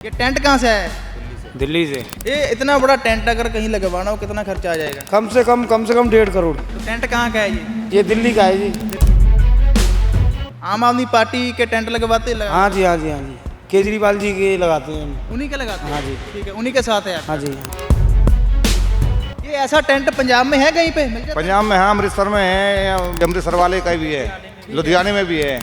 ये टेंट कहाँ से है दिल्ली से। ये इतना बड़ा टेंट अगर कहीं लगवाना हो कितना खर्चा आ जाएगा? कम से कम कम से कम डेढ़ करोड़। तो टेंट कहाँ का है ये? ये दिल्ली का है जी। आम आदमी पार्टी के टेंट लगवाते लगा हाँ जी हाँ जी हाँ जी। केजरीवाल जी के लगाते हैं। उन्हीं के लगाते हैं? हाँ जी। ठीक है उन्हीं के साथ है हाँ जी ये ऐसा टेंट पंजाब में है कहीं पे? है? पंजाब में है अमृतसर में है या अमृतसर वाले का भी है लुधियाने में भी है।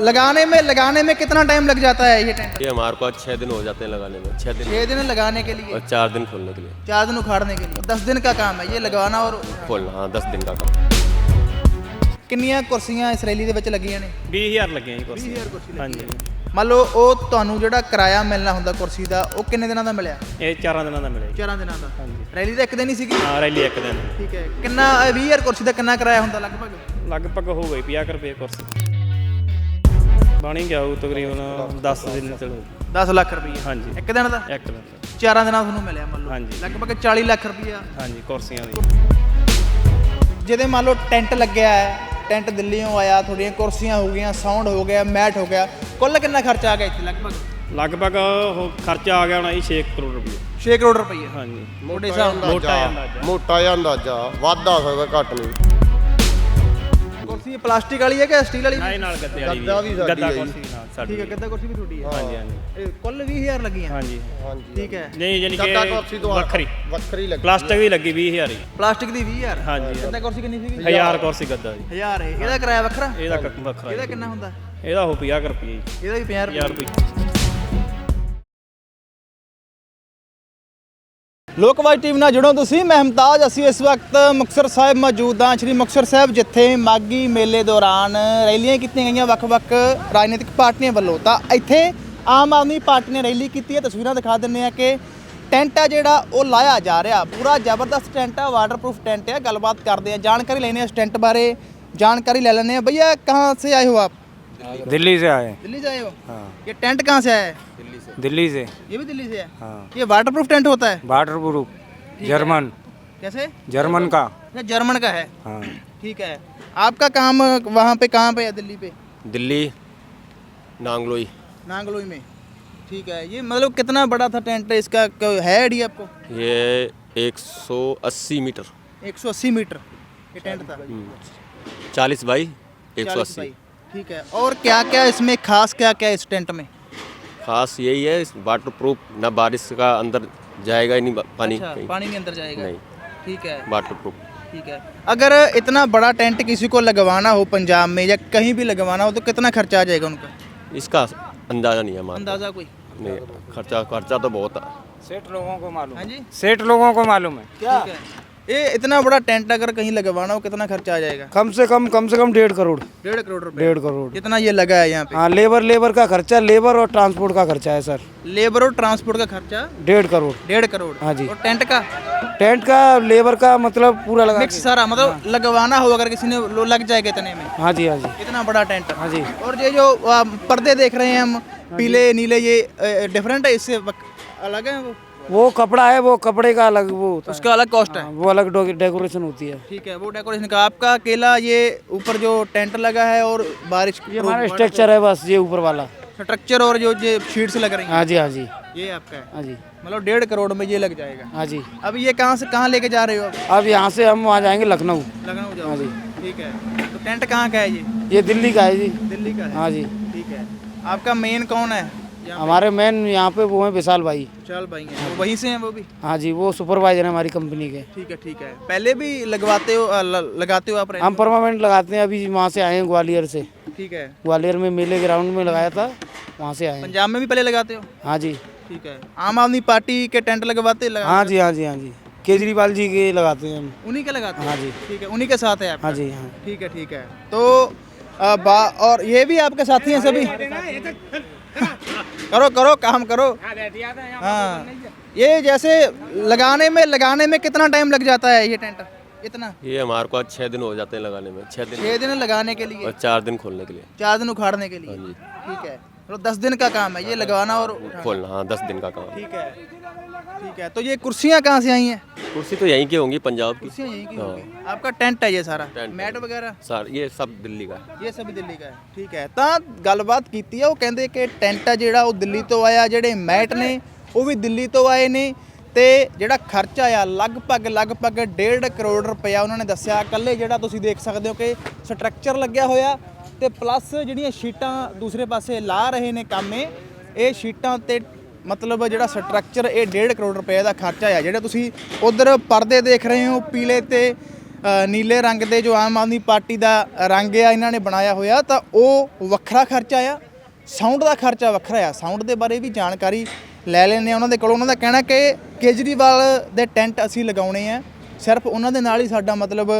लगाने में लगाने में कितना टाइम लग जाता है ये टेंट ये हमारे पास छः दिन हो जाते हैं लगाने में छः दिन छह दिन लगाने के लिए और चार दिन खोलने के लिए चार दिन उखाड़ने के लिए दस दिन का काम है ये लगवाना और खोलना हाँ दस दिन का काम ਕਿੰਨੀਆਂ ਕੁਰਸੀਆਂ ਇਸ ਰੈਲੀ ਦੇ ਵਿੱਚ ਲੱਗੀਆਂ ਨੇ 20000 ਲੱਗੇ ਜੀ ਕੁਰਸੀ 20000 ਕੁਰਸੀ ਹਾਂਜੀ ਮੰਨ ਲਓ ਉਹ ਤੁਹਾਨੂੰ ਜਿਹੜਾ ਕਿਰਾਇਆ ਮਿਲਣਾ ਹੁੰਦਾ ਕੁਰਸੀ ਦਾ ਉਹ ਕਿੰਨੇ ਦਿਨਾਂ ਦਾ ਮਿਲਿਆ ਇਹ ਚਾਰਾਂ ਦਿਨਾਂ ਦਾ ਮਿਲੇ ਚਾਰਾਂ ਦਿਨਾਂ ਦਾ ਹਾਂਜੀ ਰੈਲੀ ਦਾ ਇੱਕ ਦਿਨ ਹੀ ਸੀਗੀ ਹਾਂ ਰੈਲੀ ਇੱਕ ਦਿਨ ਠੀਕ ਹੈ ਕਿੰਨਾ 20000 ਕੁਰਸੀ ਦਾ ਕਿੰਨਾ ਕਿਰਾਇਆ ਹੁੰਦਾ ਲਗਭਗ ਲਗਭਗ ਹੋ ਗਈ 50 ਕੁ ਰੁਪਏ ਕੁਰਸੀ ਬਣੀ ਗਿਆ ਉਹ ਤਕਰੀਬਨ 10 ਦਿਨ ਚਲੋ 10 ਲੱਖ ਰੁਪਏ ਹਾਂਜੀ। ਇੱਕ ਦਿਨ ਦਾ? ਇੱਕ ਦਿਨ ਦਾ। ਚਾਰਾਂ ਦਿਨਾਂ ਤੁਹਾਨੂੰ ਮਿਲਿਆ ਮੰਨ ਲਓ। ਹਾਂਜੀ। ਲਗਭਗ 40 ਲੱਖ ਰੁਪਇਆ ਹਾਂਜੀ ਕੁਰਸੀਆਂ ਦੀ ਜਿਹਦੇ ਮੰਨ ਲਓ ਟੈਂਟ ਲੱਗਿਆ ਹੈ ਟੈਂਟ ਦਿੱਲੀੋਂ ਆਇਆ ਤੁਹਾਡੀਆਂ ਕੁਰਸੀਆਂ ਹੋ ਗਈਆਂ ਸਾਊਂਡ ਹੋ ਗਿਆ ਮੈਟ ਹੋ ਗਿਆ। ਕੁੱਲ ਕਿੰਨਾ ਖਰਚਾ ਆ ਗਿਆ ਇੱਥੇ ਲਗਭਗ? ਲਗਭਗ ਉਹ ਖਰਚਾ ਆ ਗਿਆ ਹੋਣਾ ਜੀ 6 ਕਰੋੜ ਰੁਪਏ 6 ਕਰੋੜ ਰੁਪਏ ਹਾਂਜੀ। ਮੋਟੇ ਨਾਲ ਮੋਟਾ ਜਿਹਾ ਅੰਦਾਜ਼ਾ? ਮੋਟਾ ਜਿਹਾ ਅੰਦਾਜ਼ਾ? ਵਾਧਾ ਹੋਵੇਗਾ ਘੱਟ ਨਹੀਂ। ਕੁਰਸੀ ਪਲਾਸਟਿਕ ਵਾਲੀ ਹੈ ਕਿ ਸਟੀਲ ਵਾਲੀ? ਹੀ ਨਾਲ ਗੱਦੇ ਵਾਲੀ ਗੱਦਾ ਵੀ ਸਾਡੀ ਗੱਦਾ ਹੈ ਜੀ। ਕੁਰਸੀ ਨਾਲ ਸਾਡੀ ਠੀਕ ਹੈ ਗੱਦਾ ਕੁਰਸੀ ਵੀ ਤੁਹਾਡੀ ਹੈ। ਹਾਂਜੀ ਹਾਂਜੀ। ਇਹ ਕੁੱਲ 20000 ਲੱਗੀਆਂ। ਹਾਂਜੀ। ਹਾਂਜੀ ਠੀਕ ਹੈ। ਨਹੀਂ ਯਾਨੀ ਗੱਦਾ ਕੁਰਸੀ ਕਿ ਤੋਂ ਵੱਖਰੀ। ਵੱਖਰੀ ਲੱਗੀ ਪਲਾਸਟਿਕ ਵੀ ਲੱਗੀ 20000 ਹੀ। ਪਲਾਸਟਿਕ ਦੀ 20000 ਹਾਂਜੀ। ਗੱਦਾ ਕੁਰਸੀ ਕਿੰਨੀ ਸੀਗੀ? 1000 ਕੁਰਸੀ ਗੱਦਾ ਜੀ। 1000 ਹੈ। ਇਹਦਾ ਕਿਰਾਇਆ ਵੱਖਰਾ? ਇਹਦਾ ਕ- ਵੱਖਰਾ ਇਹਦਾ ਜੀ। ਕਿੰਨਾ ਹੁੰਦਾ? ਇਹਦਾ ਹੋ 50 ਕੁ ਰੁਪਏ ਜੀ। ਇਹਦਾ ਵੀ 50 1000 ਰੁਪਏ ਲੋਕਵਾਜ ਟੀਵੀ ਨਾਲ ਜੁੜੋ ਤੁਸੀਂ। ਮੈਂ ਹਮਤਾਜ, ਅਸੀਂ ਇਸ ਵਕਤ ਮੁਕਸਰ ਸਾਹਿਬ ਮੌਜੂਦ ਹਾਂ। ਸ਼੍ਰੀ ਮੁਕਸਰ ਸਾਹਿਬ, ਜਿੱਥੇ ਮਾਗੀ ਮੇਲੇ ਦੌਰਾਨ ਰੈਲੀਆਂ ਕੀਤੀਆਂ ਗਈਆਂ ਵੱਖ-ਵੱਖ ਰਾਜਨੀਤਿਕ ਪਾਰਟੀਆਂ ਵੱਲੋਂ। ਤਾਂ ਇੱਥੇ ਆਮ ਆਦਮੀ ਪਾਰਟੀ ਨੇ ਰੈਲੀ ਕੀਤੀ ਹੈ। ਤਸਵੀਰਾਂ ਦਿਖਾ ਦਿੰਨੇ ਆ ਕਿ ਟੈਂਟ ਆ ਜਿਹੜਾ, ਉਹ ਲਾਇਆ ਜਾ ਰਿਹਾ। ਪੂਰਾ ਜ਼ਬਰਦਸਤ ਟੈਂਟ ਆ ਵਾਟਰਪ੍ਰੂਫ ਟੈਂਟ ਆ। ਗੱਲਬਾਤ ਕਰਦੇ ਆ ਜਾਣਕਾਰੀ ਲੈਣੀ ਆ ਇਸ ਟੈਂਟ ਬਾਰੇ। ਜਾਣਕਾਰੀ ਲੈ ਲੈਣੇ ਆ ਭਈਆ, ਕਹਾਂ ਸੇ ਆਏ ਹੋ ਆਪ? दिल्ली से आए। दिल्ली से आए हो? हाँ। ये टेंट कहाँ से आया? है दिल्ली से। ये भी दिल्ली से है? हाँ। ये वाटरप्रूफ टेंट होता है? Waterproof German. कैसे? जर्मन का। जर्मन का है। हाँ। ठीक है। आपका काम वहाँ पे कहाँ पे है दिल्ली पे? दिल्ली नांगलोई। नांगलोई में। ठीक है। ये मतलब कितना बड़ा था टेंट? इसका है आइडिया आपको? ये 180 मीटर। 180 मीटर। ये टेंट था। 40 बाई 40 180 बाई। ठीक है। और क्या क्या इसमें खास क्या क्या इस टेंट में? खास यही है वाटर प्रूफ ना बारिश का अंदर जाएगा ही नहीं पानी अच्छा कहीं। पानी भी अंदर जाएगा। नहीं। ठीक है। वाटर प्रूफ ठीक है। अगर इतना बड़ा टेंट किसी को लगवाना हो पंजाब में या कहीं भी लगवाना हो तो कितना खर्चा आ जाएगा उनका? इसका अंदाज़ा नहीं है हमारा अंदाज़ा कोई? नहीं खर्चा खर्चा तो बहुत है। सेठ लोगों को मालूम। हाँ जी। सेठ लोगों को मालूम है। ठीक है। ये इतना बड़ा टेंट अगर कहीं लगवाना हो कितना खर्चा आ जाएगा? कम से कम कम से कम डेढ़ करोड़। डेढ़ करोड़ रुपए? डेढ़ करोड़। जितना ये लगा है यहाँ पे? हाँ लेबर लेबर का खर्चा लेबर और ट्रांसपोर्ट का खर्चा है सर। लेबर और ट्रांसपोर्ट का खर्चा? डेढ़ करोड़। डेढ़ करोड़? हाँ जी। और टेंट का? टेंट का लेबर का मतलब पूरा लगा मिक्स सारा मतलब लगवाना हो अगर किसी ने लग जाएगा इतने में। हाँ जी हाँ जी। इतना बड़ा टेंट? हाँ जी। और ये जो पर्दे देख रहे हैं हम पीले नीले ये डिफरेंट है इससे अलग है वो? वो कपड़ा है वो कपड़े का अलग वो होता उसका अलग कॉस्ट है। हाँ, वो अलग डेकोरेशन होती है। ठीक है वो डेकोरेशन का आपका अकेला ये ऊपर जो टेंट लगा है और बारिश ये हमारा स्ट्रक्चर है बस ये ऊपर वाला। स्ट्रक्चर और जो ये शीट्स लग रही हैं। हाँ जी हाँ जी। ये आपका है। हाँ जी। मतलब डेढ़ करोड़ में ये लग जाएगा। हाँ जी। अब ये कहाँ से कहाँ लेके जा रहे हो आप? अब यहाँ से हम वहाँ जाएँगे लखनऊ। लखनऊ जाओ। हाँ जी। ठीक है। तो टेंट कहाँ का है ये? ये दिल्ली का है जी। दिल्ली का है। हाँ जी। ठीक है। आपका मेन कौन है? हमारे मेन यहाँ पे वो हैं विशाल भाई। चल भाई हैं। वो वहीं से हैं वो भी? हाँ जी वो सुपरवाइजर है हमारी कंपनी के। ठीक है ठीक है। पहले भी लगवाते हो लगाते हो आप हम परमानेंट लगाते हैं अभी वहाँ से आए हैं ग्वालियर से। ठीक है। ग्वालियर में मेले ग्राउंड में लगाया था वहाँ से आए पंजाब में भी पहले लगाते हो? हाँ जी। ठीक है। आम आदमी पार्टी के टेंट लगवाते हाँ जी हाँ? जी हाँ जी। केजरीवाल जी के लगाते हैं हम। उन्हीं के लगाते हो? हाँ जी। ठीक है उन्हीं के साथ है आप हाँ जी हाँ। ठीक है ठीक है। तो अ, बा और ये भी आपके साथी हैं सभी? करो करो काम करो। हाँ ये जैसे लगाने में लगाने में कितना टाइम लग जाता है ये टेंट इतना? ये हमारे पास छह दिन हो जाते हैं लगाने में छह दिन। छह दिन लगाने के लिए? और चार दिन खोलने के लिए। चार दिन उखाड़ने के लिए? हाँ ठीक है। तो दस दिन का काम है ये लगवाना और खोलना हाँ दस दिन का काम ठीक है। ठीक है तो ये कुर्सियाँ कहाँ से आई हैं कुर्सी तो यहीं की होंगी पंजाब की कुर्सियाँ यहीं की हाँ। होंगी आपका टेंट है ये सारा टेंट मैट वगैरह सर ये सब दिल्ली का है ਇਹ ਸਭ ਦਿੱਲੀ ਦਾ ਹੈ ਠੀਕ ਹੈ ਤਾਂ ਗੱਲਬਾਤ ਕੀਤੀ ਆ ਉਹ ਕਹਿੰਦੇ ਕਿ ਟੈਂਟ ਆ ਜਿਹੜਾ ਉਹ ਦਿੱਲੀ ਤੋਂ ਆਇਆ ਜਿਹੜੇ ਮੈਟ ਨੇ ਉਹ ਵੀ ਦਿੱਲੀ ਤੋਂ ਆਏ ਨੇ ਤੇ ਜਿਹੜਾ ਖਰਚਾ ਆ ਲਗਭਗ ਲਗਭਗ 1.5 ਕਰੋੜ ਰੁਪਇਆ ਉਹਨਾਂ ਨੇ ਦੱਸਿਆ ਇਕੱਲੇ ਜਿਹੜਾ ਤੁਸੀਂ ਦੇਖ ਸਕਦੇ ਹੋ ਕਿ ਸਟਰਕਚਰ ਲੱਗਿਆ ਹੋਇਆ ਤੇ ਪਲੱਸ ਜਿਹੜੀਆਂ ਸ਼ੀਟਾਂ ਦੂਸਰੇ ਪਾਸੇ ਲਾ ਰਹੇ ਨੇ ਕਾਮੇ ਇਹ ਸ਼ੀਟਾਂ ਤੇ ਮਤਲਬ ਜਿਹੜਾ ਸਟਰਕਚਰ ਇਹ 1.5 ਕਰੋੜ ਰੁਪਏ ਦਾ ਖਰਚਾ ਆ, ਜਿਹੜਾ ਤੁਸੀਂ ਉਧਰ ਪਰਦੇ ਦੇਖ ਰਹੇ ਹੋ, ਪੀਲੇ ਤੇ ਨੀਲੇ ਰੰਗ ਦੇ ਜੋ ਆਮ ਆਦਮੀ ਪਾਰਟੀ ਦਾ ਰੰਗ ਆ, ਇਹਨਾਂ ਨੇ ਬਣਾਇਆ ਹੋਇਆ, ਤਾਂ ਉਹ ਵੱਖਰਾ ਖਰਚਾ ਆ। ਸਾਊਂਡ ਦਾ ਖਰਚਾ ਵੱਖਰਾ ਆ। ਸਾਊਂਡ ਦੇ ਬਾਰੇ ਵੀ ਜਾਣਕਾਰੀ ਲੈ ਲੈਣੇ ਆ ਉਹਨਾਂ ਦੇ ਕੋਲੋਂ। ਉਹਨਾਂ ਦਾ ਕਹਿਣਾ ਕਿ ਕੇਜਰੀਵਾਲ ਦੇ ਟੈਂਟ ਅਸੀਂ ਲਗਾਉਣੇ ਆ। ਸਿਰਫ ਉਹਨਾਂ ਦੇ ਨਾਲ ਹੀ ਸਾਡਾ ਮਤਲਬ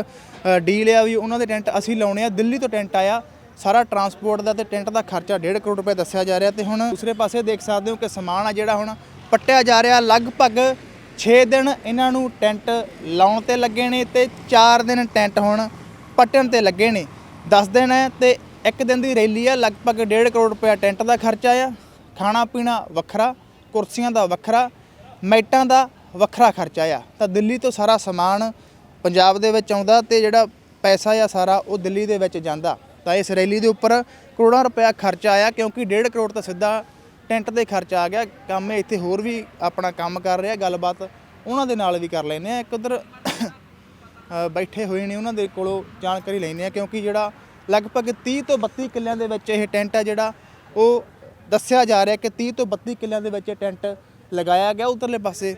ਡੀਲ ਆ ਵੀ ਉਹਨਾਂ ਦੇ ਟੈਂਟ ਅਸੀਂ ਲਾਉਣੇ ਆ। ਦਿੱਲੀ ਤੋਂ ਟੈਂਟ ਆਇਆ। ਸਾਰਾ ਟਰਾਂਸਪੋਰਟ ਦਾ ਤੇ ਟੈਂਟ ਦਾ ਖਰਚਾ 1.5 ਕਰੋੜ ਰੁਪਏ ਦੱਸਿਆ ਜਾ ਰਿਹਾ ਤੇ ਹੁਣ ਦੂਸਰੇ ਪਾਸੇ ਦੇਖ ਸਕਦੇ ਹੋ ਕਿ ਸਮਾਨ ਆ ਜਿਹੜਾ ਹੁਣ ਪੱਟਿਆ ਜਾ ਰਿਹਾ। ਲਗਭਗ 6 ਦਿਨ ਇਹਨਾਂ ਨੂੰ ਟੈਂਟ ਲਾਉਣ ਤੇ ਲੱਗੇ ਨੇ ਤੇ 4 ਦਿਨ ਟੈਂਟ ਹੁਣ ਪੱਟਣ ਤੇ ਲੱਗੇ ਨੇ। 10 ਦਿਨ ਹੈ ਤੇ ਇੱਕ ਦਿਨ ਦੀ ਰੈਲੀ ਆ, ਲਗਭਗ 1.5 ਕਰੋੜ ਰੁਪਏ ਟੈਂਟ ਦਾ ਖਰਚਾ ਆ। ਖਾਣਾ ਪੀਣਾ ਵੱਖਰਾ, ਕੁਰਸੀਆਂ ਦਾ ਵੱਖਰਾ, ਮੈਟਾਂ ਦਾ ਵੱਖਰਾ ਖਰਚਾ ਆ। ਤਾਂ ਦਿੱਲੀ ਤੋਂ ਸਾਰਾ ਸਮਾਨ ਪੰਜਾਬ ਦੇ ਵਿੱਚ ਆਉਂਦਾ ਤੇ ਜਿਹੜਾ ਪੈਸਾ ਆ ਸਾਰਾ ਉਹ ਦਿੱਲੀ ਦੇ ਵਿੱਚ ਜਾਂਦਾ। ਤਾਂ ਇਸ ਰੈਲੀ ਦੇ ਉੱਪਰ ਕਰੋੜਾਂ ਰੁਪਇਆ ਖਰਚਾ ਆਇਆ ਕਿਉਂਕਿ 1.5 ਕਰੋੜ ਤਾਂ ਸਿੱਧਾ ਟੈਂਟ ਤੇ ਖਰਚਾ ਆ ਗਿਆ ਕੰਮ ਇੱਥੇ ਹੋਰ ਵੀ ਆਪਣਾ ਕੰਮ ਕਰ ਰਿਹਾ ਗੱਲਬਾਤ ਉਹਨਾਂ ਦੇ ਨਾਲ ਵੀ ਕਰ ਲੈਨੇ ਆ ਇੱਕ ਉਧਰ ਬੈਠੇ ਹੋਏ ਨੇ ਉਹਨਾਂ ਦੇ ਕੋਲੋਂ ਜਾਣਕਾਰੀ ਲੈਨੇ ਆ ਕਿਉਂਕਿ ਜਿਹੜਾ ਲਗਭਗ 30 ਤੋਂ 32 ਕਿੱਲਿਆਂ ਦੇ ਵਿੱਚ ਇਹ ਟੈਂਟ ਆ ਜਿਹੜਾ ਉਹ ਦੱਸਿਆ ਜਾ ਰਿਹਾ ਕਿ 30 ਤੋਂ 32 ਕਿੱਲਿਆਂ ਦੇ ਵਿੱਚ ਇਹ ਟੈਂਟ ਲਗਾਇਆ ਗਿਆ ਉਧਰਲੇ ਪਾਸੇ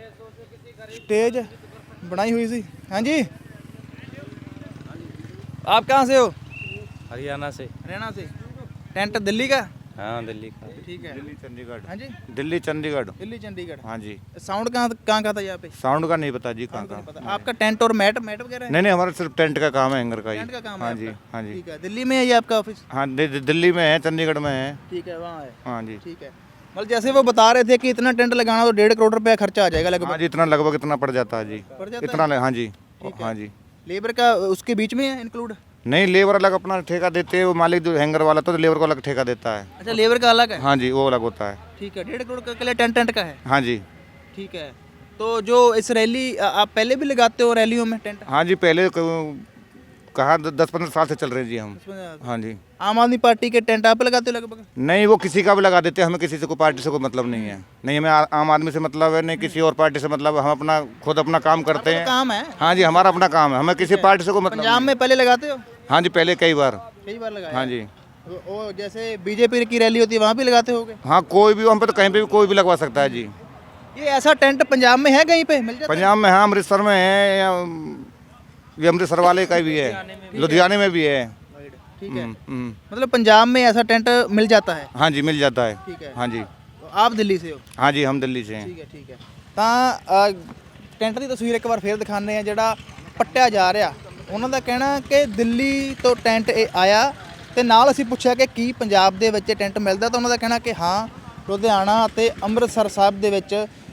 स्टेज बनाई हुई थी हाँ जी आप कहाँ से हो हरियाणा से। हरियाणा से? टेंट दिल्ली का? हाँ दिल्ली का। ठीक है। दिल्ली चंडीगढ़। हाँ जी। दिल्ली चंडीगढ़। दिल्ली चंडीगढ़। हाँ जी। साउंड कहाँ कहाँ का था यहाँ पे? साउंड का नहीं पता जी कहाँ का पता। आपका टेंट और मैट मैट वगैरह नहीं नहीं हमारा सिर्फ़ टेंट का काम है हैंगर का ही। टेंट का काम हाँ जी हाँ जी। ठीक है। दिल्ली में है ये आपका ऑफ़िस? हाँ दिल्ली में है चंडीगढ़ में है। ठीक है वहाँ है। हाँ जी। ठीक है। मतलब जैसे वो बता रहे थे कि इतना टेंट लगाना तो डेढ़ करोड़ रुपया खर्चा आ जाएगा हाँ लगभग जी इतना लगभग इतना पड़ जाता है जी। पड़ जाता इतना हाँ? जी। हाँ। जी। लेबर का उसके बीच में है इंक्लूड नहीं लेबर अलग अपना ठेका देते हैं वो मालिक जो हैंगर वाला तो लेबर को अलग ठेका देता है अच्छा लेबर का अलग है हाँ जी वो अलग होता है ठीक है डेढ़ करोड़ के लिए टेंट टेंट का है हाँ जी ठीक है तो जो इस रैली आ- आप पहले भी लगाते हो रैलियों में टेंट हाँ जी पहले क- कहा दस पंद्रह साल से चल रहे हैं जी हम। हाँ जी। आम आदमी पार्टी के टेंट आप लगाते हो लगभग? नहीं वो किसी का भी लगा देते हैं हमें किसी से कोई पार्टी से कोई मतलब नहीं है। नहीं हमें आ- आम आदमी से मतलब है नहीं किसी और पार्टी से मतलब हम अपना खुद अपना काम करते हैं। काम है। हाँ जी हमारा अपना काम है हमें किसी पार्टी से कोई मतलब पंजाब में पहले लगाते हो? हाँ जी पहले कई बार। कई बार लगाया। हाँ जी। वो- वो जैसे बीजेपी की रैली होती है वहाँ भी लगाते होगे? हाँ कोई भी हम पे तो कहीं पे भी कोई भी लगवा सकता है जी। ये ऐसा टेंट पंजाब में है कहीं पे? मिल जाता पंजाब में है अमृतसर में है या, ये अमृतसर वाले का भी है लुधियाने में भी है है ठीक है हम्म, हम्म। मतलब पंजाब में ऐसा टेंट मिल जाता है हाँ जी मिल जाता है ठीक है हाँ जी तो आप दिल्ली से हो हाँ जी हम दिल्ली से हैं ਠੀਕ ਹੈ ਠੀਕ ਹੈ ਤਾਂ ਅ, ਟੈਂਟ ਦੀ ਤਸਵੀਰ ਇੱਕ ਵਾਰ ਫੇਰ ਦਿਖਾਉਂਦੇ ਆ ਜਿਹੜਾ ਪੱਟਿਆ ਜਾ ਰਿਹਾ ਉਹਨਾਂ ਦਾ ਕਹਿਣਾ ਕਿ ਦਿੱਲੀ ਤੋਂ ਟੈਂਟ ਇਹ ਆਇਆ ਤੇ ਨਾਲ ਅਸੀਂ ਪੁੱਛਿਆ ਕਿ ਕੀ ਪੰਜਾਬ ਦੇ ਵਿੱਚ ਇਹ ਟੈਂਟ ਮਿਲਦਾ ਤਾਂ ਉਹਨਾਂ ਦਾ ਕਹਿਣਾ ਕਿ ਹਾਂ ਲੁਧਿਆਣਾ ਅਤੇ ਅੰਮ੍ਰਿਤਸਰ ਸਾਹਿਬ ਦੇ ਵਿੱਚ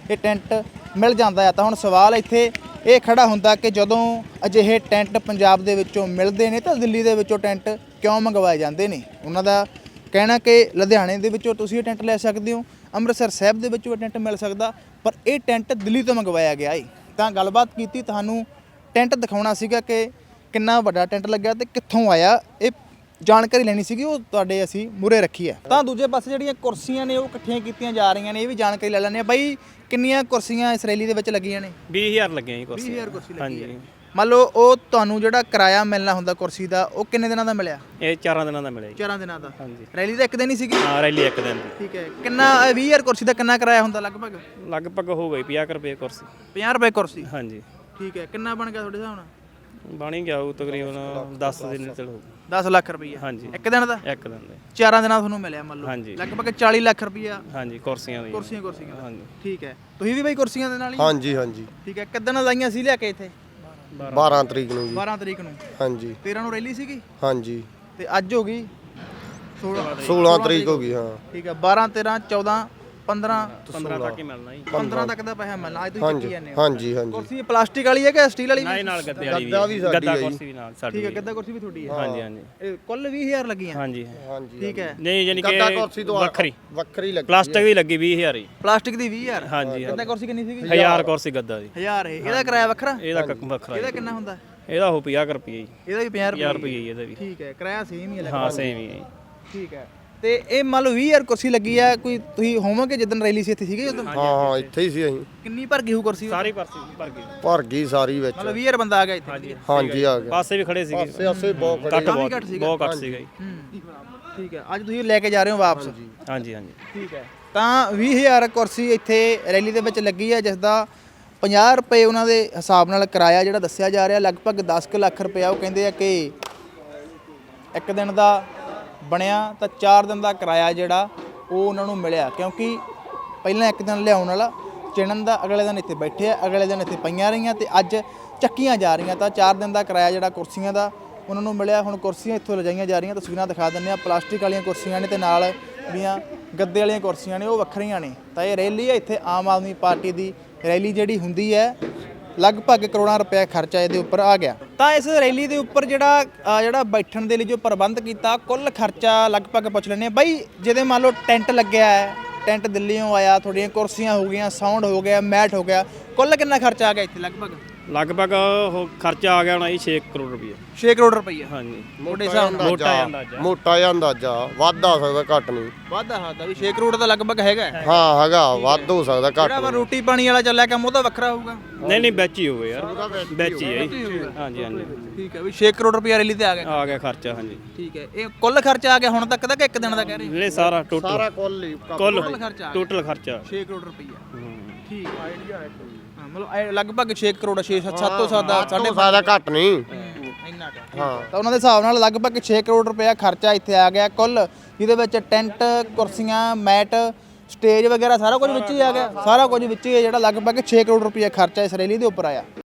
ਇਹ ਟੈਂਟ ਮਿਲ ਜਾਂਦਾ ਹੈ ਤਾਂ ਹੁਣ ਸਵਾਲ ਇੱਥੇ ਇਹ ਖੜਾ ਹੁੰਦਾ ਕਿ ਜਦੋਂ ਅਜਿਹੇ ਟੈਂਟ ਪੰਜਾਬ ਦੇ ਵਿੱਚੋਂ ਮਿਲਦੇ ਨੇ ਤਾਂ ਦਿੱਲੀ ਦੇ ਵਿੱਚੋਂ ਟੈਂਟ ਕਿਉਂ ਮੰਗਵਾਏ ਜਾਂਦੇ ਨੇ? ਉਹਨਾਂ ਦਾ ਕਹਿਣਾ ਕਿ ਲੁਧਿਆਣੇ ਦੇ ਵਿੱਚੋਂ ਤੁਸੀਂ ਇਹ ਟੈਂਟ ਲੈ ਸਕਦੇ ਹੋ, ਅੰਮ੍ਰਿਤਸਰ ਸਾਹਿਬ ਦੇ ਵਿੱਚੋਂ ਇਹ ਟੈਂਟ ਮਿਲ ਸਕਦਾ, ਪਰ ਇਹ ਟੈਂਟ ਦਿੱਲੀ ਤੋਂ ਮੰਗਵਾਇਆ ਗਿਆ ਏ। ਤਾਂ ਗੱਲਬਾਤ ਕੀਤੀ, ਤੁਹਾਨੂੰ ਟੈਂਟ ਦਿਖਾਉਣਾ ਸੀਗਾ ਕਿ ਕਿੰਨਾ ਵੱਡਾ ਟੈਂਟ ਲੱਗਿਆ ਤੇ ਕਿੱਥੋਂ ਆਇਆ, ਇਹ ਜਾਣਕਾਰੀ ਲੈਣੀ ਸੀਗੀ ਉਹ ਤੁਹਾਡੇ ਅਸੀਂ ਮੂਰੇ ਰੱਖੀ ਹੈ। ਤਾਂ ਦੂਜੇ ਪਾਸੇ ਜਿਹੜੀਆਂ ਕੁਰਸੀਆਂ ਨੇ ਉਹ ਇਕੱਠੀਆਂ ਕੀਤੀਆਂ ਜਾ ਰਹੀਆਂ ਨੇ ਇਹ ਵੀ ਜਾਣਕਾਰੀ ਲੈ ਲੈਣੇ ਆ ਬਾਈ ਕਿੰਨੀਆਂ ਕੁਰਸੀਆਂ ਇਸ ਰੈਲੀ ਦੇ ਵਿੱਚ ਲੱਗੀਆਂ ਨੇ? 20000 ਲੱਗੇ ਜੀ ਕੁਰਸੀ 20000 ਕੁਰਸੀ ਲੱਗੀ ਹੈ। ਮੰਨ ਲਓ ਉਹ ਤੁਹਾਨੂੰ ਜਿਹੜਾ ਕਿਰਾਇਆ ਮਿਲਣਾ ਹੁੰਦਾ ਕੁਰਸੀ ਦਾ ਉਹ ਕਿੰਨੇ ਦਿਨਾਂ ਦਾ ਮਿਲਿਆ? ਇਹ ਚਾਰਾਂ ਦਿਨਾਂ ਦਾ ਮਿਲਿਆ ਜੀ। ਚਾਰਾਂ ਦਿਨਾਂ ਦਾ। ਹਾਂਜੀ। ਰੈਲੀ ਦਾ ਇੱਕ ਦਿਨ ਹੀ ਸੀਗੀ? ਹਾਂ ਰੈਲੀ ਇੱਕ ਦਿਨ ਦੀ। ਠੀਕ ਹੈ। ਕਿੰਨਾ 20000 ਕੁਰਸੀ ਦਾ ਕਿੰਨਾ ਕਿਰਾਇਆ ਹੁੰਦਾ ਲਗਭਗ? ਲਗਭਗ ਹੋ ਗਈ 50 ਕੁ ਰੁਪਏ ਕੁਰਸੀ। 50 ਰੁਪਏ ਕੁਰਸੀ? ਹਾਂਜੀ। ਠੀਕ ਹੈ। ਕਿੰਨਾ ਬਣ ਗਿਆ ਤੁਹਾਡੇ ਹਿਸਾਬ ਨਾਲ? ਬਣ ਹੀ ਗਿਆ ਉਹ ਤਕਰੀਬਨ 10 ਦਿਨ ਚਲੋ। 10 ਲੱਖ ਰੁਪਏ ਹਾਂਜੀ। ਇੱਕ ਦਿਨ ਦਾ? ਇੱਕ ਦਿਨ ਦੇ। ਚਾਰਾਂ ਦਿਨਾਂ ਤੁਹਾਨੂੰ ਮਿਲਿਆ ਮੰਨ ਲਓ। ਹਾਂਜੀ। ਲਗਭਗ 40 ਲੱਖ ਰੁਪਇਆ ਹਾਂਜੀ ਕੁਰਸੀਆਂ ਦੀ ਕੁਰਸੀਆਂ ਕੁਰਸੀਆਂ। ਦਾ। ਹਾਂਜੀ। ਠੀਕ ਹੈ। ਤੁਸੀਂ ਵੀ ਬਈ ਕੁਰਸੀਆਂ ਦੇ ਨਾਲ ਹੀ? ਹਾਂਜੀ ਹਾਂਜੀ। ਠੀਕ ਹੈ। ਕਿੱਦਣ ਲਾਈਆਂ ਸੀ ਲਿਆ ਕੇ ਇੱਥੇ? 12 ਤਰੀਕ ਨੂੰ ਜੀ। 12 ਤਰੀਕ ਨੂੰ। ਹਾਂਜੀ। 13 ਨੂੰ ਰੈਲੀ ਸੀਗੀ? ਹਾਂਜੀ। ਤੇ ਅੱਜ ਹੋ ਗਈ 16 16 ਤਰੀਕ ਹੋ ਗਈ ਹਾਂ। ਠੀਕ ਹੈ। 12 13 14 15 15 ਤੱਕ ਹੀ ਮਿਲਣਾ ਜੀ। 15 ਤੱਕ ਦਾ ਪੈਸਾ ਮਿਲਣਾ ਅੱਜ ਤੁਸੀਂ ਚੱਕੀ ਹਾਂਜੀ ਜਾਂਦੇ ਹੋ। ਹਾਂਜੀ ਹਾਂਜੀ। ਕੁਰਸੀ ਪਲਾਸਟਿਕ ਵਾਲੀ ਹੈ ਕਿ ਸਟੀਲ ਵਾਲੀ ਨਾਲ ਹੀ ਨਾਲ ਗੱਦੇ ਵਾਲੀ ਵੀ ਗੱਦਾ ਵੀ ਸਾਡੀ ਗੱਦਾ ਹੈ ਜੀ। ਕੁਰਸੀ ਵੀ ਨਾਲ ਸਾਡੀ ਠੀਕ ਹੈ ਵੀ। ਗੱਦਾ ਕੁਰਸੀ ਵੀ ਤੁਹਾਡੀ ਹੈ। ਹਾਂਜੀ ਹਾਂਜੀ। ਇਹ ਕੁੱਲ 20000 ਲੱਗੀਆਂ? ਹਾਂਜੀ। ਹਾਂਜੀ ਠੀਕ ਹੈ। ਨਹੀਂ ਯਾਨੀ ਕਿ ਗੱਦਾ ਕੁਰਸੀ ਤੋਂ ਵੱਖਰੀ। ਵੱਖਰੀ ਲੱਗੀ ਪਲਾਸਟਿਕ ਦੀ ਲੱਗੀ 20000 ਹੀ ਪਲਾਸਟਿਕ ਦੀ 20000 ਹਾਂਜੀ ਗੱਦਾ ਕੁਰਸੀ ਕਿੰਨੀ ਸੀਗੀ? 1000 ਕੁਰਸੀ ਗੱਦਾ ਦੀ 1000 ਇਹ। ਇਹਦਾ ਕਿਰਾਇਆ ਵੱਖਰਾ? ਇਹਦਾ ਕ- ਵੱਖਰਾ ਇਹਦਾ ਜੀ। ਕਿੰਨਾ ਹੁੰਦਾ? ਇਹਦਾ ਹੋ 50 ਰੁਪਏ ਜੀ। ਇਹਦਾ ਵੀ 50 50 ਰੁਪਏ ਰੁਪਏ ਜੀ ਇਹਦਾ ਵੀ। ਠੀਕ ਹੈ ਕਿਰਾਇਆ ਸੇਮ ਹੀ ਹੈ ਹਾਂ ਸੇਮ ਹੀ ਹੈ ਜੀ। ਠੀਕ ਹੈ। ਤੇ ਇਹ ਮੰਨ ਲਓ 20000 ਕੁਰਸੀ ਲੱਗੀ ਹੈ ਕੋਈ ਤੁਸੀਂ ਹੋਵੋਗੇ ਜਿੱਦਣ ਰੈਲੀ ਸੀ ਇੱਥੇ ਸੀਗੇ ਉਦੋਂ ਹਾਂ ਹਾਂ ਇੱਥੇ ਹੀ ਸੀ ਅਸੀਂ। ਕਿੰਨੀ ਭਰ ਗਈ ਹੋ ਕੁਰਸੀ? ਸਾਰੀ ਪਰਸੀ ਭਰ ਗਈ ਭਰ ਗਈ ਸਾਰੀ ਵਿੱਚ ਮਤਲਬ 20000 ਬੰਦਾ ਆ ਗਿਆ ਇੱਥੇ। ਹਾਂਜੀ ਆ ਗਿਆ। ਪਾਸੇ ਵੀ ਖੜੇ ਸੀਗੇ। ਪਾਸੇ ਆਸੇ ਬਹੁਤ ਖੜੇ ਕੱਟ ਬਹੁਤ ਘੱਟ ਸੀਗਾ। ਬਹੁਤ ਘੱਟ ਸੀਗਾ ਜੀ। ਠੀਕ ਹੈ। ਅੱਜ ਤੁਸੀਂ ਲੈ ਕੇ ਜਾ ਰਹੇ ਹੋ ਵਾਪਸ? ਹਾਂਜੀ। ਹਾਂਜੀ ਠੀਕ ਹੈ। ਤਾਂ 20000 ਕੁਰਸੀ ਇੱਥੇ ਰੈਲੀ ਦੇ ਵਿੱਚ ਲੱਗੀ ਹੈ ਜਿਸ ਦਾ 50 ਰੁਪਏ ਉਹਨਾਂ ਦੇ ਹਿਸਾਬ ਨਾਲ ਕਿਰਾਇਆ ਜਿਹੜਾ ਦੱਸਿਆ ਜਾ ਰਿਹਾ ਲਗਭਗ 10 ਕੁ ਲੱਖ ਰੁਪਇਆ। ਉਹ ਕਹਿੰਦੇ ਆ ਕਿ ਇੱਕ ਦਿਨ ਦਾ ਬਣਿਆ ਤਾਂ 4 ਦਿਨ ਦਾ ਕਿਰਾਇਆ ਜਿਹੜਾ ਉਹ ਉਹਨਾਂ ਨੂੰ ਮਿਲਿਆ। ਕਿਉਂਕਿ ਪਹਿਲਾਂ ਇੱਕ ਦਿਨ ਲਿਆਉਣ ਵਾਲਾ, ਚਿਣਨ ਦਾ ਅਗਲੇ ਦਿਨ ਇੱਥੇ ਬੈਠੇ ਆ, ਅਗਲੇ ਦਿਨ ਇੱਥੇ ਪਈਆਂ ਰਹੀਆਂ ਤੇ ਅੱਜ ਚੱਕੀਆਂ ਜਾ ਰਹੀਆਂ ਤਾਂ 4 ਦਿਨ ਦਾ ਕਿਰਾਇਆ ਜਿਹੜਾ ਕੁਰਸੀਆਂ ਦਾ ਉਹਨਾਂ ਨੂੰ ਮਿਲਿਆ। ਹੁਣ ਕੁਰਸੀਆਂ ਇੱਥੋਂ ਲਿਜਾਈਆਂ ਜਾ ਰਹੀਆਂ, ਤਸਵੀਰਾਂ ਦਿਖਾ ਦਿੰਦੇ ਆ। ਪਲਾਸਟਿਕ ਵਾਲੀਆਂ ਕੁਰਸੀਆਂ ਨੇ ਤੇ ਨਾਲ ਜਿਹੜੀਆਂ ਗੱਦੇ ਵਾਲੀਆਂ ਕੁਰਸੀਆਂ ਨੇ, ਉਹ ਵੱਖਰੀਆਂ ਨੇ। ਤਾਂ ਇਹ ਰੈਲੀ ਹੈ ਇੱਥੇ ਆਮ ਆਦਮੀ ਪਾਰਟੀ ਦੀ ਰੈਲੀ ਜਿਹੜੀ ਹੁੰਦੀ ਹੈ ਲਗਭਗ ਕਰੋੜਾਂ ਰੁਪਏ ਖਰਚਾ ਇਹਦੇ ਉੱਪਰ ਆ ਗਿਆ। ਤਾਂ ਇਸ ਰੈਲੀ ਦੇ ਉੱਪਰ ਜਿਹੜਾ ਅ, ਜਿਹੜਾ ਬੈਠਣ ਦੇ ਲਈ ਜੋ ਪ੍ਰਬੰਧ ਕੀਤਾ ਕੁੱਲ ਖਰਚਾ ਲਗਭਗ ਪੁੱਛ ਲੈਣੇ ਬਾਈ ਜਿਹਦੇ ਮੰਨ ਲਓ ਟੈਂਟ ਲੱਗਿਆ ਹੈ ਟੈਂਟ ਦਿੱਲੀੋਂ ਆਇਆ ਤੁਹਾਡੀਆਂ ਕੁਰਸੀਆਂ ਹੋ ਗਈਆਂ ਸਾਊਂਡ ਹੋ ਗਿਆ ਮੈਟ ਹੋ ਗਿਆ ਕੁੱਲ ਕਿੰਨਾ ਖਰਚਾ ਆ ਗਿਆ ਇੱਥੇ ਲਗਭਗ? ਲਗਭਗ ਉਹ ਖਰਚਾ ਆ ਗਿਆ ਹੋਣਾ ਜੀ 6 ਕਰੋੜ ਰੁਪਏ 6 ਕਰੋੜ ਰੁਪਈਆ? ਹਾਂਜੀ। ਤੁਹਾਡੇ ਹਿਸਾਬ ਨਾਲ। ਮੋਟਾ ਜਿਹਾ ਅੰਦਾਜ਼ਾ। ਮੋਟਾ ਜਿਹਾ ਅੰਦਾਜ਼ਾ। ਵੱਧ ਆ ਸਕਦਾ ਘੱਟ ਨਹੀਂ। ਵਾਧਾ ਹਾਦਾ ਵੀ 6 ਕਰੋੜ ਦਾ ਲਗਭਗ ਹੈਗਾ। ਹੈ। ਹਾਂ ਹੈਗਾ। ਵੱਧ ਹੋ ਸਕਦਾ ਘੱਟ ਜਿਹੜਾ ਵਾ ਰੋਟੀ ਪਾਣੀ ਵਾਲਾ ਚੱਲਿਆ ਕੰਮ ਉਹ ਤਾਂ ਵੱਖਰਾ ਹੋਊਗਾ। ਨਹੀਂ ਨਹੀਂ ਵਿੱਚ ਹੀ ਹੋਵੇ ਯਾਰ। ਵਿੱਚ ਹੀ ਹੈ ਜੀ। ਹਾਂਜੀ ਹਾਂਜੀ ਠੀਕ ਹੈ ਵੀ 6 ਕਰੋੜ ਰੁਪਈਆ ਰੈਲੀ ਤੇ ਆ ਗਿਆ। ਆ ਗਿਆ ਖਰਚਾ ਹਾਂਜੀ। ਠੀਕ ਹੈ ਇਹ ਕੁੱਲ ਖਰਚਾ ਆ ਗਿਆ ਹੁਣ ਤੱਕ ਦਾ ਕਿ ਇੱਕ ਦਿਨ ਦਾ ਕਹਿ ਰਹੇ ਜਿਹੜੇ ਸਾਰਾ ਟੋਟਲ ਸਾਰਾ ਕੁੱਲ ਹੀ। ਕੁੱਲ ਖਰਚਾ ਆ ਗਿਆ। ਟੋਟਲ ਖਰਚਾ। 6 ਕਰੋੜ ਰੁਪਈਆ। ਠੀਕ ਆਈਡੀਆ ਹੈ ਹਾਂ ਮਤਲਬ ਲਗਭਗ 6 ਕਰੋੜ 6 7 ਤੋਂ 7 ਸਾਡੇ ਫਾਇਦਾ ਘੱਟ ਨਹੀਂ। ਇੰਨਾ ਕੁ। ਹਾਂ। ਤਾਂ ਉਹਨਾਂ ਦੇ ਹਿਸਾਬ ਨਾਲ ਲਗਭਗ 6 ਕਰੋੜ ਰੁਪਇਆ ਖਰਚਾ ਇੱਥੇ ਆ ਗਿਆ ਕੁੱਲ ਜਿਹਦੇ ਵਿੱਚ ਟੈਂਟ ਕੁਰਸੀਆਂ ਮੈਟ ਸਟੇਜ ਵਗੈਰਾ ਸਾਰਾ ਕੁਝ ਵਿੱਚ ਹੀ ਆ ਗਿਆ। ਸਾਰਾ ਕੁਝ ਵਿੱਚ ਹੀ ਹੈ ਜਿਹੜਾ ਲਗਭਗ 6 ਕਰੋੜ ਰੁਪਇਆ ਖਰਚਾ ਇਸ ਰੈਲੀ ਦੇ ਉੱਪਰ ਆਇਆ।